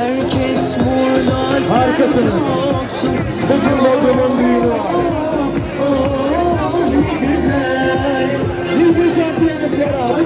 Herkes burada Harikasınız. Bugün Bodrum'un düğünü var. Oh, oh, ne güzel. Ne güzel bir yemekler abi.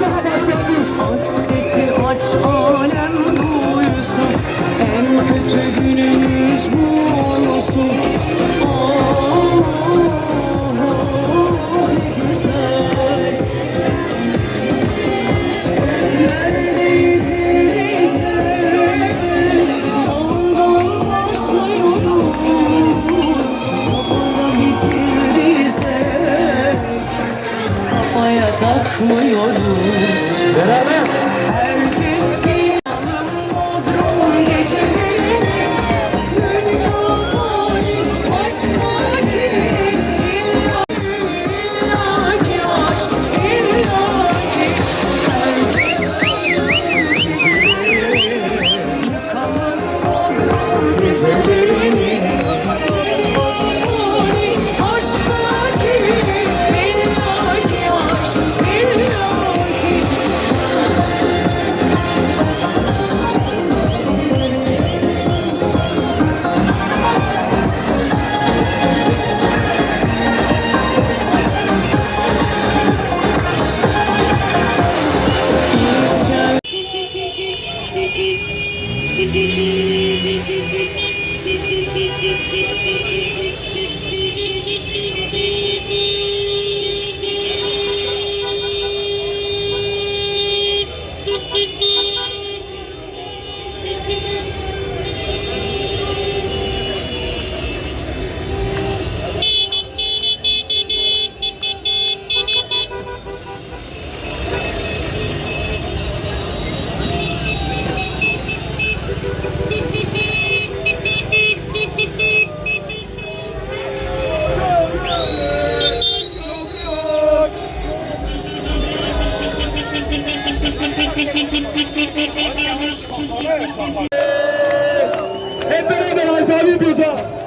Bíblia.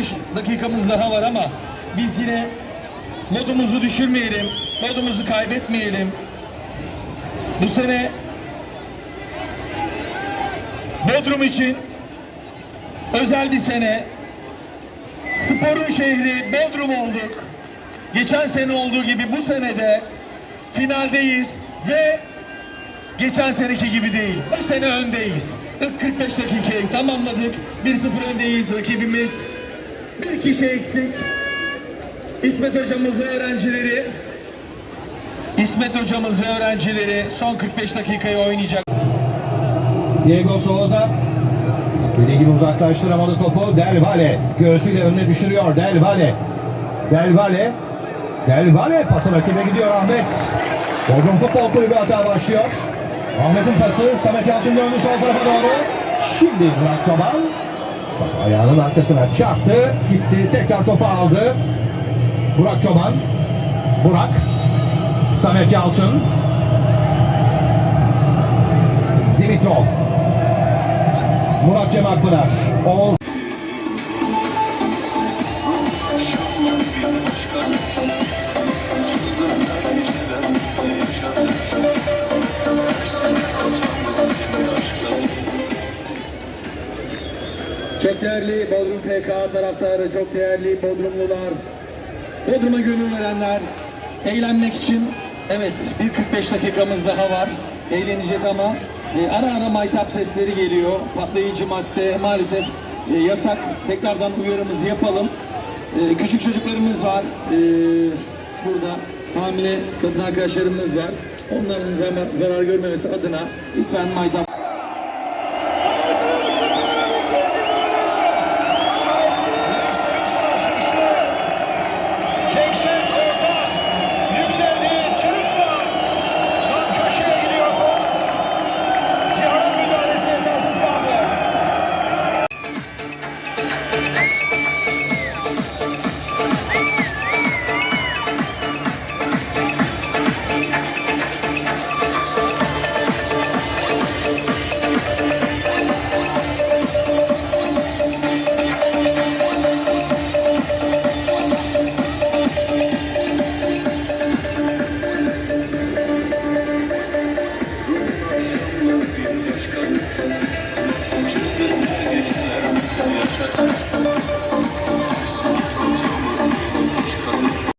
Bir 45 dakikamız daha var ama biz yine modumuzu düşürmeyelim, modumuzu kaybetmeyelim. Bu sene Bodrum için özel bir sene. Sporun şehri Bodrum olduk. Geçen sene olduğu gibi bu sene de finaldeyiz ve geçen seneki gibi değil. Bu sene öndeyiz. İlk 45 dakikayı tamamladık. 1-0 öndeyiz rakibimiz. Bir kişi eksik. İsmet hocamız ve öğrencileri İsmet hocamız ve öğrencileri son 45 dakikayı oynayacak. Diego Souza istediği gibi uzaklaştıramadı topu. Del Valle göğsüyle önüne düşürüyor. Del Valle. Del Valle. Del Valle pası rakibe gidiyor Ahmet. Bodrum Futbol Kulübü hata başlıyor. Ahmet'in pası Samet Yalçın döndü sol tarafa doğru. Şimdi Burak Çoban. Ayağının arkasına çarptı. Gitti tekrar topu aldı. Burak Çoban. Burak. Samet Yalçın. Dimitrov. Murat Cem Akpınar. Değerli Bodrum FK taraftarı, çok değerli Bodrumlular, Bodrum'a gönül verenler, eğlenmek için evet bir 45 dakikamız daha var. Eğleneceğiz ama e, ara ara maytap sesleri geliyor. Patlayıcı madde maalesef e, yasak. Tekrardan uyarımızı yapalım. E, küçük çocuklarımız var. E, burada hamile kadın arkadaşlarımız var. Onların zarar görmemesi adına lütfen maytap